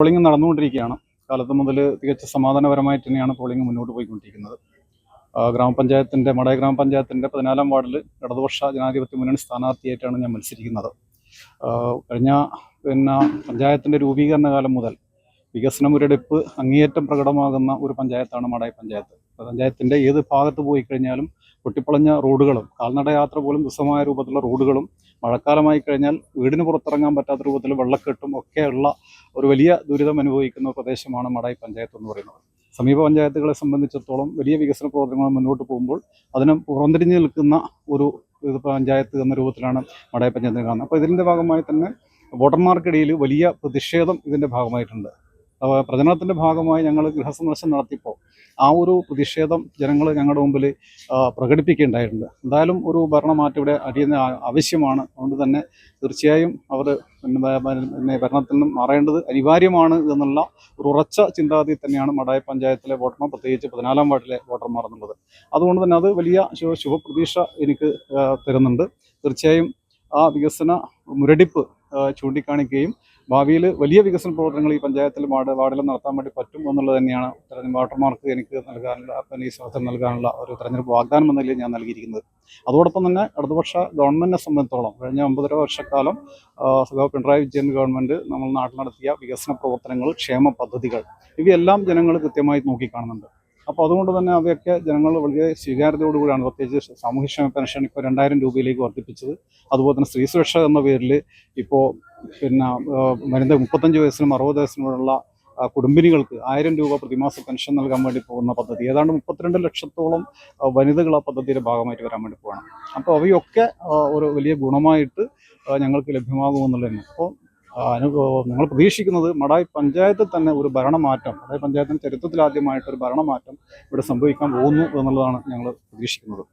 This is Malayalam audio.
പോളിംഗ് നടന്നുകൊണ്ടിരിക്കുകയാണ്. കാലത്ത് മുതൽ തികച്ച സമാധാനപരമായിട്ട് തന്നെയാണ് പോളിംഗ് മുന്നോട്ട് പോയിക്കൊണ്ടിരിക്കുന്നത്. ഗ്രാമപഞ്ചായത്തിന്റെ മടയ ഗ്രാമപഞ്ചായത്തിന്റെ പതിനാലാം വാർഡിൽ ഇടതുപക്ഷ ജനാധിപത്യ മുന്നണി സ്ഥാനാർത്ഥിയായിട്ടാണ് ഞാൻ മത്സരിക്കുന്നത്. കഴിഞ്ഞ പിന്നെ പഞ്ചായത്തിന്റെ രൂപീകരണ കാലം മുതൽ വികസന മുരടിപ്പ് അങ്ങേയറ്റം പ്രകടമാകുന്ന ഒരു പഞ്ചായത്താണ് മടയ പഞ്ചായത്ത്. പഞ്ചായത്തിന്റെ ഏത് ഭാഗത്ത് പോയി കഴിഞ്ഞാലും പൊട്ടിപ്പൊളഞ്ഞ റോഡുകളും കാൽനട യാത്ര പോലും ദുസ്സമായ രൂപത്തിലുള്ള റോഡുകളും മഴക്കാലമായി കഴിഞ്ഞാൽ വീടിന് പുറത്തിറങ്ങാൻ പറ്റാത്ത രൂപത്തിൽ വെള്ളക്കെട്ടും ഒക്കെയുള്ള ഒരു വലിയ ദുരിതം അനുഭവിക്കുന്ന പ്രദേശമാണ് മടായി പഞ്ചായത്ത് എന്ന് പറയുന്നത്. സമീപ പഞ്ചായത്തുകളെ സംബന്ധിച്ചിടത്തോളം വലിയ വികസന പ്രവർത്തനങ്ങൾ മുന്നോട്ട് പോകുമ്പോൾ അതിന് പുറംതിരിഞ്ഞ് നിൽക്കുന്ന ഒരു പഞ്ചായത്ത് എന്ന രൂപത്തിലാണ് മടായി പഞ്ചായത്ത് കാണുന്നത്. അപ്പോൾ ഇതിന്റെ ഭാഗമായി തന്നെ വോട്ടർമാർക്കിടയിൽ വലിയ പ്രതിഷേധം ഇതിന്റെ ഭാഗമായിട്ടുണ്ട്. പ്രചരണത്തിന്റെ ഭാഗമായി ഞങ്ങൾ ഗൃഹസന്ദർശനം നടത്തിയപ്പോൾ ആ ഒരു പ്രതിഷേധം ജനങ്ങൾ ഞങ്ങളുടെ മുമ്പിൽ പ്രകടിപ്പിക്കുകയുണ്ടായിട്ടുണ്ട്. എന്തായാലും ഒരു ഭരണമാറ്റം ഇവിടെ അടിയുന്ന ആവശ്യമാണ്. അതുകൊണ്ട് തന്നെ തീർച്ചയായും അവർ പിന്നെ ഭരണത്തിൽ നിന്നും മാറേണ്ടത് അനിവാര്യമാണ് എന്നുള്ള ഒരു ഉറച്ച ചിന്താഗതി തന്നെയാണ് മടായ പഞ്ചായത്തിലെ വോട്ടർമാർ പ്രത്യേകിച്ച് പതിനാലാം വാർഡിലെ വോട്ടർമാർ എന്നുള്ളത്. അതുകൊണ്ട് തന്നെ അത് വലിയ ശുഭപ്രതീക്ഷ എനിക്ക് തരുന്നുണ്ട്. തീർച്ചയായും ആ വികസന മുരടിപ്പ് ചൂണ്ടിക്കാണിക്കുകയും ഭാവിയിൽ വലിയ വികസന പ്രവർത്തനങ്ങൾ ഈ പഞ്ചായത്തിൽ വാർഡ് വാർഡിൽ നടത്താൻ വേണ്ടി പറ്റും എന്നുള്ളത് തന്നെയാണ് തെരഞ്ഞെടുപ്പ് വോട്ടർമാർക്ക് എനിക്ക് നൽകാനുള്ള ഈ സ്ഥലത്ത് നൽകാനുള്ള ഒരു തെരഞ്ഞെടുപ്പ് വാഗ്ദാനം എന്ന ഞാൻ നൽകിയിരിക്കുന്നത്. അതോടൊപ്പം തന്നെ ഇടതുപക്ഷ ഗവൺമെന്റിനെ സംബന്ധിച്ചോളം കഴിഞ്ഞ ഒമ്പതര വർഷക്കാലം സുഖ പിണറായി വിജയൻ ഗവൺമെന്റ് നമ്മൾ നാട്ടിൽ നടത്തിയ വികസന പ്രവർത്തനങ്ങൾ ക്ഷേമ പദ്ധതികൾ ഇവയെല്ലാം ജനങ്ങൾ കൃത്യമായി നോക്കിക്കാണുന്നുണ്ട്. അപ്പോൾ അതുകൊണ്ട് തന്നെ അവയൊക്കെ ജനങ്ങൾ വളരെ സ്വീകാര്യതയോടുകൂടിയാണ് പ്രത്യേകിച്ച് സാമൂഹ്യക്ഷേമ പെൻഷൻ ഇപ്പോൾ രണ്ടായിരം രൂപയിലേക്ക് വർദ്ധിപ്പിച്ചത്. അതുപോലെ തന്നെ സ്ത്രീ സുരക്ഷ എന്ന പേരിൽ ഇപ്പോൾ പിന്നെ വരുന്ന മുപ്പത്തഞ്ച് വയസ്സിനും അറുപത് വയസ്സിനുമുള്ള കുടുംബിനികൾക്ക് ആയിരം രൂപ പ്രതിമാസ പെൻഷൻ നൽകാൻ വേണ്ടി പോകുന്ന പദ്ധതി. ഏതാണ്ട് മുപ്പത്തിരണ്ട് ലക്ഷത്തോളം വനിതകൾ ആ പദ്ധതിയുടെ ഭാഗമായിട്ട് വരാൻ വേണ്ടി പോകണം അപ്പോൾ അവയൊക്കെ ഒരു വലിയ ഗുണമായിട്ട് ഞങ്ങൾക്ക് ലഭ്യമാകുമെന്നുള്ളതാണ്. അപ്പോൾ ഞങ്ങൾ പ്രതീക്ഷിക്കുന്നത് മടായി പഞ്ചായത്തിൽ തന്നെ ഒരു ഭരണമാറ്റം മടായി പഞ്ചായത്തിന്റെ ചരിത്രത്തിലാദ്യമായിട്ടൊരു ഭരണമാറ്റം ഇവിടെ സംഭവിക്കാൻ പോകുന്നു എന്നുള്ളതാണ് ഞങ്ങൾ പ്രതീക്ഷിക്കുന്നത്.